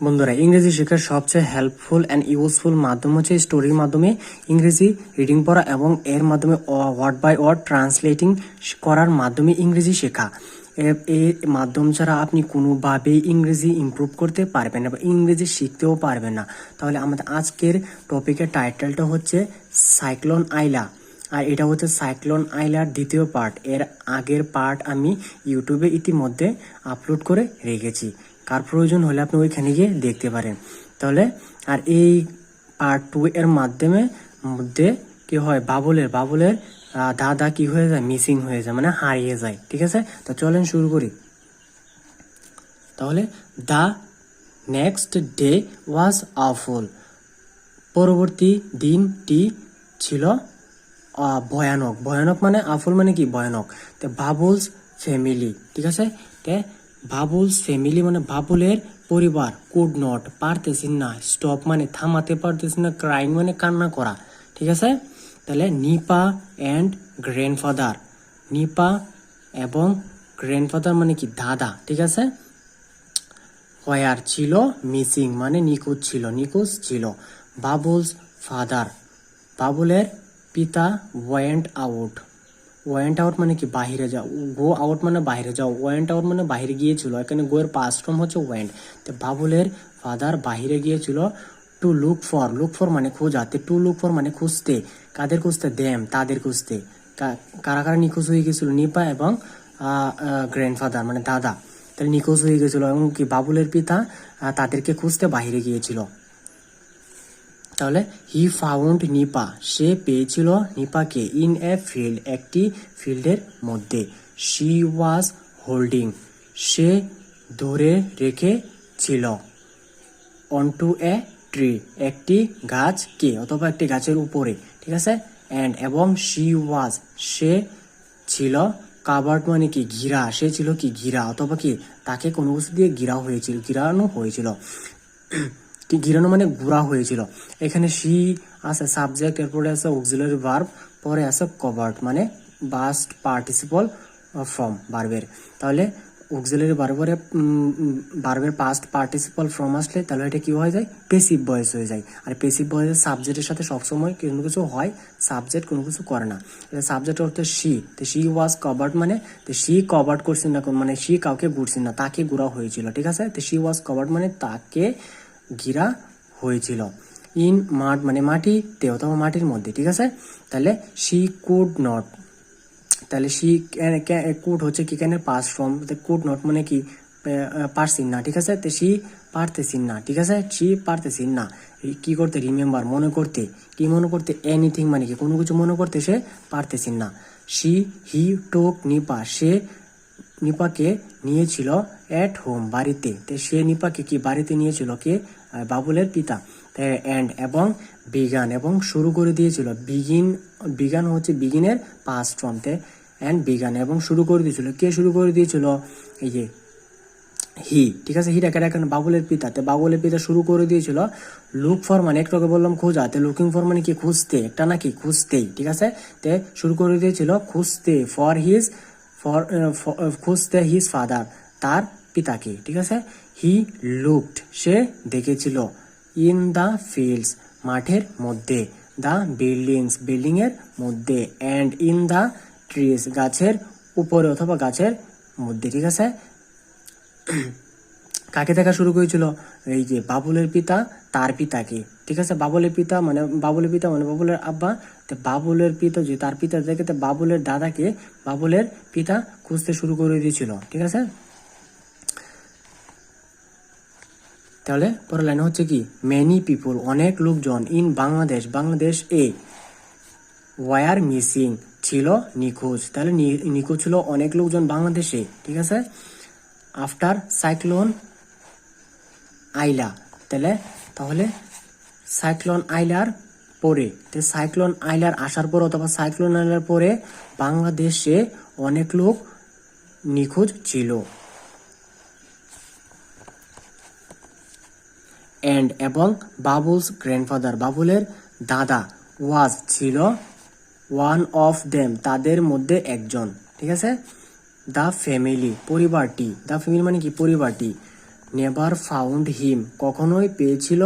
বন্ধুরা, ইংরেজি শেখার সবচেয়ে হেল্পফুল অ্যান্ড ইউজফুল মাধ্যম হচ্ছে স্টোরির মাধ্যমে ইংরেজি রিডিং পড়া এবং এর মাধ্যমে ওয়ার্ড বাই ওয়ার্ড ট্রান্সলেটিং করার মাধ্যমে ইংরেজি শেখা। এই মাধ্যম ছাড়া আপনি কোনোভাবেই ইংরেজি ইমপ্রুভ করতে পারবেন না বা ইংরেজি শিখতেও পারবেন না। তাহলে আমাদের আজকের টপিকের টাইটেলটা হচ্ছে সাইক্লোন আইলা আর এটা হচ্ছে সাইক্লোন আইলার দ্বিতীয় পার্ট এর আগের পার্ট আমি ইউটিউবে ইতিমধ্যে আপলোড করে রেখেছি। কার প্রয়োজন হলে আপনি ওইখানে গিয়ে দেখতে পারেন। তাহলে আর এই পার্ট টু এর মাধ্যমে মধ্যে কি হয়, বাবুলের বাবুলের দাদা কি হয়ে যায় মিসিং হয়ে যায় মানে হারিয়ে যায়, ঠিক আছে? তো চলেন শুরু করি। তাহলে the next day was awful পরবর্তী দিনটি ছিল ভয়ানক। ভয়ানক মানে আফুল মানে কি? ভয়ানক। তে বাবুলস ফ্যামিলি ঠিক আছে? তে বাবুলস ফ্যামিলি মানে বাবুলের পরিবার। কুড নট, পারতেছেন না স্টপ মানে থামাতে পারতেছেন না ক্রাইং মানে কান্না করা। ঠিক আছে? তাহলে নিপা অ্যান্ড গ্র্যান্ডফাদার নিপা এবং গ্র্যান্ডফাদার মানে কি? দাদা। ঠিক আছে? হোয়ার ছিল? মিসিং মানে নিখোঁজ ছিল নিখোঁজ ছিল। বাবুলস ফাদার বাবুলের পিতা ওয়েন্ট আউট ওয়েন্ট আউট মানে কি? বাইরে যাও। গো আউট মানে বাইরে যাও। ওয়েন্ট আউট মানে বাইরে গিয়েছিল। এখানে গোয়ের ফর্ম হচ্ছে ওয়েন্ট তো বাবুলের ফাদার বাইরে গিয়েছিল to look for look for মানে খোঁজাতে টু লুক ফর মানে খুঁজতে। কাদের খুঁজতে? দেম তাদের খুঁজতে। কারা কারা নিখোঁজ হয়ে গেছিল নিপা এবং গ্র্যান্ডফাদার মানে দাদা। তাহলে নিখোঁজ হয়ে গেছিল এবং কি? বাবুলের পিতা তাদেরকে খুঁজতে বাইরে গিয়েছিল। তাহলে হি ফাউন্ড নিপা সে পেয়েছিল নিপাকে ইন এ ফিল্ড একটি ফিল্ডের মধ্যে। শি ওয়াজ হোল্ডিং সে ধরে রেখেছিল। অনটু এ ট্রি একটি গাছকে অথবা একটি গাছের উপরে। ঠিক আছে? অ্যান্ড এবং শি ওয়াজ সে ছিল কাবার্ড মানে কি? ঘিরা। সে ছিল কি? ঘিরা। অথবা কি? তাকে কোনো কিছু দিয়ে ঘিরা হয়েছিল। ঘিরানো হয়েছিল। কি ঘিরানো মানে ঘোরা হয়েছিল। এখানে শি আছে সাবজেক্ট এরপরে আছে অক্সিলারি ভার্ব পরে আছে কভার্ড মানে বাস্ট পার্টিসিপল ফর্ম ভার্বের তাহলে অক্সিলারি ভার্বের ভার্বের পাস্ট পার্টিসিপল ফর্ম আসলে তাহলে এটা কি হয়ে যায়? পেসিভ ভয়েস হয়ে যায়। আর পেসিভ ভয়েস সাবজেক্টের সাথে সবসময় কোনো কিছু হয় সাবজেক্ট কোনো কিছু করে না। সাবজেক্ট অর্থ শি তো শি ওয়াজ কভার্ড মানে তো শি কভার্ড করছেন না মানে শি কাউকে ঘুরছেন না, তাকে ঘোরা হয়েছিল, ঠিক আছে? তো শি ওয়াজ কভার্ড মানে তাকে ঘিরা হয়েছিল। ইন মাঠ মানে মাটিতে অথবা মাটির মধ্যে, ঠিক আছে? তাহলে শি কুড নট তাহলে শি কুড হচ্ছে কি কেন পাস ফ্রম কুড নট মানে কি? পারছিন না, ঠিক আছে? তো শি পারতেছিন না, ঠিক আছে? শি পারতেছিন না। কি করতে রিমেম্বার মনে করতে, কি মনে করতে? এনিথিং মানে কি? কোনো কিছু মনে করতে সে পারতেছিন না। শি হি টোক নিপা সে নিপাকে নিয়েছিল অ্যাট হোম বাড়িতে। তো সে নিপাকে কি? বাড়িতে নিয়েছিল কে? বাবুলের পিতা। অ্যান্ড এবং বিগান এবং শুরু করে দিয়েছিল বিগিন বিগান হচ্ছে বিগিনের পাস্ট ফর্মতে অ্যান্ড বিগান এবং শুরু করে দিয়েছিল। কে শুরু করে দিয়েছিল? এই যে হি ঠিক আছে? হিটা কেটে এখন বাবুলের পিতা। তে, বাবুলের পিতা শুরু করে দিয়েছিল লুক ফর মানে একটু বললাম খোঁজা। তে লুকিং ফর মানে কি? খুঁজতে, একটা নাকি? খুঁজতেই, ঠিক আছে? তে, শুরু করে দিয়েছিল খুঁজতে ফর হিজ ফর খুঁজতে হিজ ফাদার তার পিতাকে, ঠিক আছে? হি লুকড সে দেখেছিল। ইন দ্য ফিল্ডস মাঠের মধ্যে। দ্য বিল্ডিংস বিল্ডিং এর মধ্যে। অ্যান্ড ইন দ্য ট্রিজ গাছের উপরে অথবা গাছের মধ্যে, ঠিক আছে? কাকে দেখা শুরু করেছিল? এই যে বাবুলের পিতা, তার পিতাকে। ঠিক আছে? বাবুলের পিতা মানে বাবুলের পিতা মানে বাবুলের আব্বা। তো বাবুলের পিতা যে তার পিতা দেখে, তো বাবুলের দাদাকে বাবুলের পিতা খুঁজতে শুরু করে দিয়েছিল। ঠিক আছে? তাহলে পরের লাইন হচ্ছে কি? মেনি পিপুল অনেক লোকজন ইন বাংলাদেশ বাংলাদেশ এ ওয়ার মিসিং ছিল নিখোঁজ। তাহলে নিখোঁজ ছিল অনেক লোকজন বাংলাদেশে ঠিক আছে? আফটার সাইক্লোন আইলা, তাহলে তাহলে সাইক্লোন আইলার পরে সাইক্লোন আইলার আসার পর অথবা সাইক্লোন আইলার পরে বাংলাদেশে অনেক লোক নিখোঁজ ছিল। অ্যান্ড এবং বাবুলস গ্র্যান্ডফাদার বাবুলের দাদা ওয়াজ ছিল ওয়ান অফ দেম তাদের মধ্যে একজন, ঠিক আছে? দ্য ফ্যামিলি পরিবারটি দ্য ফ্যামিলি মানে কি? পরিবারটি। নেভার ফাউন্ড হিম কখনোই পেয়েছিল,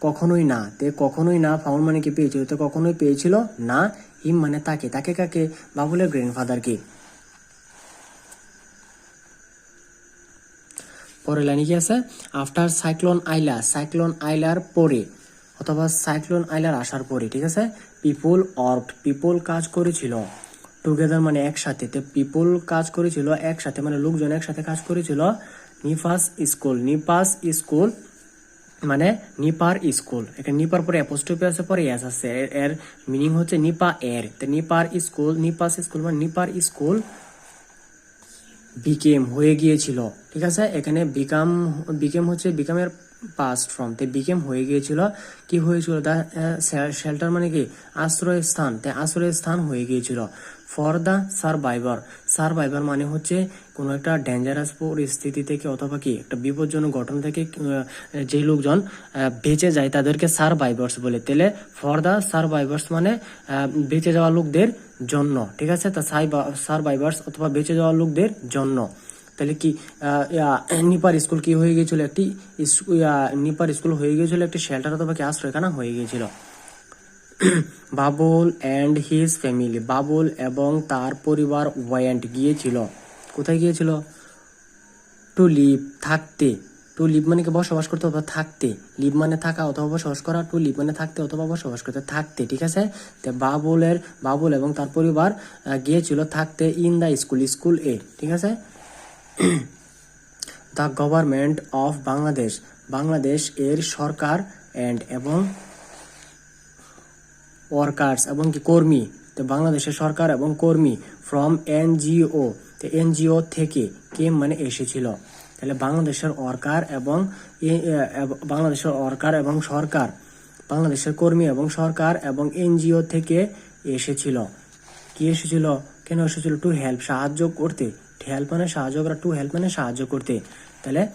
কখনোই না। তে কখনোই না ফাউন্ড মানে কি? পেয়েছিল। তো কখনোই পেয়েছিল না হিম মানে তাকে তাকে কাকে? বাবুলের গ্র্যান্ডফাদারকে পরের লাইনে কি আছে? আফটার সাইক্লোন আইলা সাইক্লোন আইলার পরে, অথবা সাইক্লোন আইলার আসার পরে, ঠিক আছে? পিপল অর্ক পিপল কাজ করেছিল। টুগেদার মানে একসাথে, তো পিপল কাজ করেছিল একসাথে মানে লোকজন একসাথে কাজ করেছিল নিফাস স্কুল। নিপাস স্কুল মানে নিপার স্কুল। এখানে নিপার পরে অ্যাপোস্ট্রফি আছে, পরে এস আছে। এর মিনিং হচ্ছে নিপা এর। তো নিপার স্কুল, নিপাস স্কুল মানে নিপার স্কুল বিকেম হয়ে গিয়েছিল, ঠিক আছে? এখানে বিকাম বিকেম হচ্ছে বিকামের পাস্ট ফর্ম তে বিকেম হয়ে গিয়েছিল, কি হয়েছিল? দা শেল্টার মানে কি? আশ্রয় স্থান তে আশ্রয় স্থান হয়ে গিয়েছিল। ফর দ্য সারভাইভার সারভাইভার মানে হচ্ছে কোনো একটা ডেঞ্জারাস পরিস্থিতি থেকে অথবা কি একটা বিপজ্জনক ঘটনা থেকে যে লোকজন বেঁচে যায় তাদেরকে সারভাইভার্স বলে। তাহলে ফর দ্য সারভাইভার্স মানে বেঁচে যাওয়া লোকদের জন্য, ঠিক আছে? তা সারভাইভার্স অথবা বেঁচে যাওয়া লোকদের জন্য। তাহলে কি নিপার স্কুল কি হয়ে গিয়েছিল একটি নিপার স্কুল হয়ে গিয়েছিল একটি শেল্টার অথবা কি আশ্রয়খানা হয়ে গিয়েছিল Babul and his family Babul এবং তার পরিবার ওয়ান্ট গিয়েছিল। কোথায় গিয়েছিল? টু লিভ থাকতে। টু লিভ মানে বসবাস করতে অথবা থাকতে। লিভ মানে থাকা অথবা বসবাস করা। টু লিভ মানে থাকতে অথবা বসবাস করতে। থাকতে, ঠিক আছে? তো বাবুলের, বাবুল এবং তার পরিবার গিয়েছিল থাকতে ইন দ্য স্কুল স্কুল এ, ঠিক আছে? The government of Bangladesh Bangladesh এর সরকার এন্ড এবং ওয়ার্কার্স এবং কি কর্মী। তো বাংলাদেশের সরকার এবং কর্মী ফ্রম এনজিও, তো এনজিও থেকে কে মানে এসেছিল। তাহলে বাংলাদেশের ওয়ার্কার এবং বাংলাদেশের ওয়ার্কার এবং সরকার, বাংলাদেশের কর্মী এবং সরকার এবং এনজিও থেকে এসেছিল। কি এসেছিল? কেন এসেছিল? টু হেল্প সাহায্য করতে। হেল্প মানে সাহায্য করা টু হেল্প মানে সাহায্য করতে। তাহলে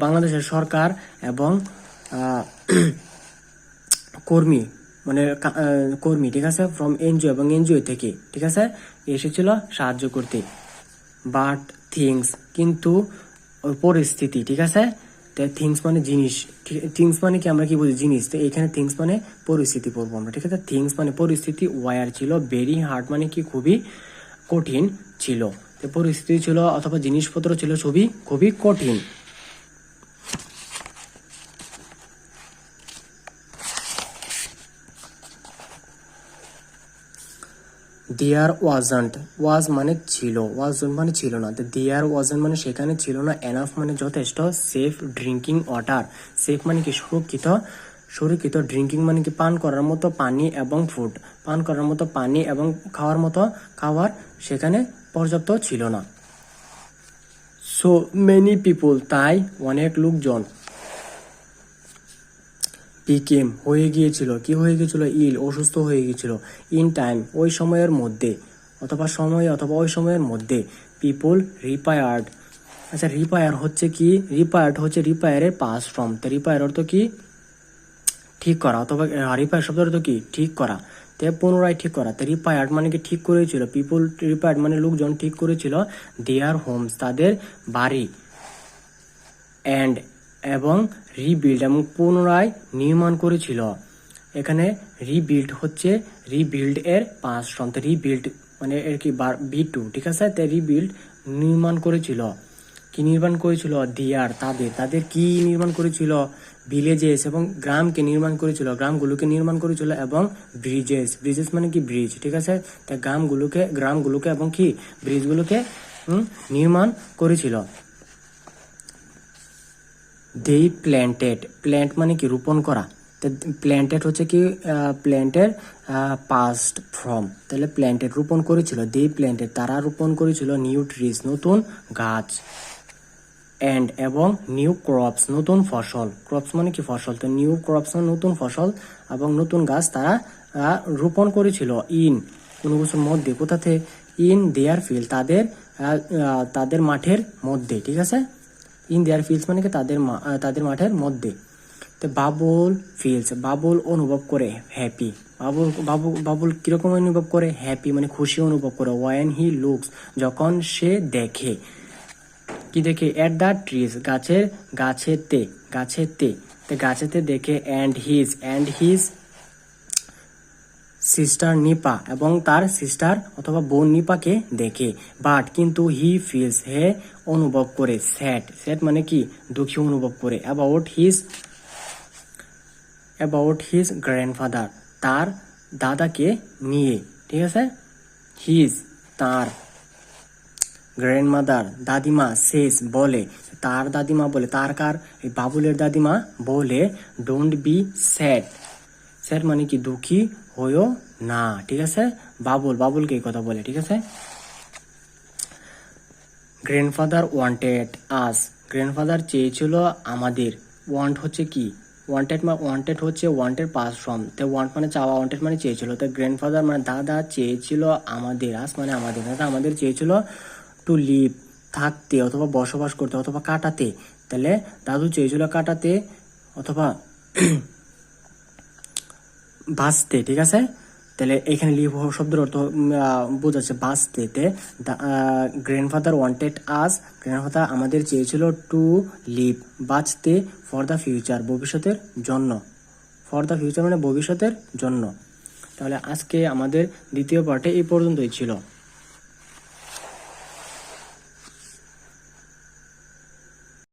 বাংলাদেশের সরকার এবং কর্মী মানে কর্মী, ঠিক আছে? ফ্রম এনজিও এবং এনজিও থেকে, ঠিক আছে? এসেছিল সাহায্য করতে। বাট থিংস কিন্তু পরিস্থিতি, ঠিক আছে? থিংস মানে জিনিস থিংস মানে কি আমরা কি বলি? জিনিস। তো এখানে থিংস মানে পরিস্থিতি পড়ব আমরা, ঠিক আছে? থিংস মানে পরিস্থিতি ওয়ার ছিল ভেরি হার্ড মানে কি? খুবই কঠিন ছিল। পরিস্থিতি ছিল, অথবা জিনিসপত্র ছিল খুবই খুবই কঠিন। দেয়ার ওয়াজন্ট ওয়াজ মানে ছিল ওয়াজ মানে ছিল না। দেয়ার ওয়াজন্ট মানে সেখানে ছিল না। এনাফ মানে যথেষ্ট। সেফ ড্রিঙ্কিং ওয়াটার সেফ মানে কি? সুরক্ষিত সুরক্ষিত ড্রিঙ্কিং মানে কি? পান করার মতো পানি এবং ফুড পান করার মতো পানি এবং খাওয়ার মতো খাবার সেখানে পর্যাপ্ত ছিল না। সো মেনি পিপুল তাই অনেক লোকজন পিকেম হয়ে গিয়েছিল। কি হয়ে গিয়েছিল? ইল, অসুস্থ হয়ে গিয়েছিল। ইন টাইম, ওই সময়ের মধ্যে, অথবা সময়ে, অথবা ওই সময়ের মধ্যে পিপল রিপায়ার্ড আচ্ছা রিপায়ার হচ্ছে কি? রিপায়ার্ড হচ্ছে রিপায়ারের পাস ফর্ম তো রিপায়ার অর্থ কি? ঠিক করা, অথবা রিপায়ার শব্দ অর্থ কি? ঠিক করা। তে পুনরায় ঠিক করা। তো রিপায়ার্ড মানে কি? ঠিক করেছিল। পিপল রিপায়ার্ড মানে লোকজন ঠিক করেছিল দেয়ার হোমস তাদের বাড়ি। অ্যান্ড এবং রিবিল্ড এবং পুনরায় নির্মাণ করেছিল। এখানে রিবিল্ড হচ্ছে রিবিল্ড এর পাঁচ ফর্ম তো রিবিল্ড মানে এর কি বি টু ঠিক আছে? তো রিবিল্ড নির্মাণ করেছিল। কি নির্মাণ করেছিল? দিয়ার তাদের। তাদের কি নির্মাণ করেছিল? ভিলেজেস এবং গ্রামকে নির্মাণ করেছিল। গ্রামগুলোকে নির্মাণ করেছিল এবং ব্রিজেস ব্রিজেস মানে কি ব্রিজ ঠিক আছে? তা গ্রামগুলোকে গ্রামগুলোকে এবং কি? ব্রিজগুলোকে নির্মাণ করেছিল। দে প্ল্যান্টেড প্ল্যান্ট মানে কি? রোপণ করা। প্ল্যান্টেড হচ্ছে কি? প্ল্যান্টের পাস্ট ফর্ম তাহলে প্ল্যান্টেড রোপণ করেছিল। দে প্ল্যান্টেড তারা রোপণ করেছিল নিউ ট্রিজ নতুন গাছ। অ্যান্ড এবং নিউ ক্রপস নতুন ফসল। ক্রপস মানে কি ফসল? তো নিউ ক্রপস মানে নতুন ফসল এবং নতুন গাছ তারা রোপণ করেছিল। ইন কোনো কিছুর মধ্যে। কোথাতে ইন দেয়ার ফিল্ড তাদের তাদের মাঠের মধ্যে। ঠিক আছে? ইন দেয়ার ফিল্ডস মানে কি? তাদের তাদের মাঠের মধ্যে। তো বাবুল ফিলস বাবুল অনুভব করে হ্যাপি বাবুল, বাবু, বাবুল কীরকম অনুভব করে? হ্যাপি মানে খুশি অনুভব করে। ওয়ান হি লুকস যখন সে দেখে। কি দেখে? অ্যাট দ্য ট্রিজ গাছের, গাছেতে গাছেতে। তো গাছেতে দেখে and his and his sister Nipa এবং তার সিস্টার অথবা বোন নিপাকে দেখে। বাট কিন্তু হি ফিলস হে অনুভব করে স্যাড স্যাড মানে কি? দুঃখী অনুভব করে। About his about his grandfather তার দাদাকে নিয়ে। ঠিক আছে? হিজ তার গ্র্যান্ডমাদার দাদিমা শেষ বলে। তার দাদিমা বলে, তার কার? এই বাবুলের দাদিমা বলে ডোন্ট বি স্যাড স্যাড মানে কি দুঃখী হইও না, ঠিক আছে? বাবুল, বাবুলকে এই কথা বলে, ঠিক আছে? গ্র্যান্ডফাদার ওয়ান্টেড আস গ্র্যান্ডফাদার চেয়েছিল আমাদের। ওয়ান্ট হচ্ছে কি? ওয়ান্টেড মানে ওয়ান্টেড হচ্ছে wanted past from to want মানে চাওয়া ওয়ান্টেড মানে চেয়েছিল। তো গ্র্যান্ডফাদার মানে দাদা চেয়েছিল আমাদের আস মানে আমাদের। দাদা আমাদের চেয়েছিল টু লিভ থাকতে অথবা বসবাস করতে অথবা কাটাতে। তাহলে দাদু চেয়েছিল কাটাতে অথবা বাঁচতে ঠিক আছে? তাহলে এখানে লিভ শব্দের অর্থ বোঝাচ্ছে আহ, বোঝাচ্ছে বাঁচতে। গ্র্যান্ডফাদার ওয়ান্টেড আস গ্র্যান্ডফাদার আমাদের চেয়েছিল টু লিভ বাঁচতে ফর দ্য ফিউচার ভবিষ্যতের জন্য। ফর দ্য ফিউচার মানে ভবিষ্যতের জন্য। তাহলে আজকে আমাদের দ্বিতীয় পার্টে এই পর্যন্তই ছিল।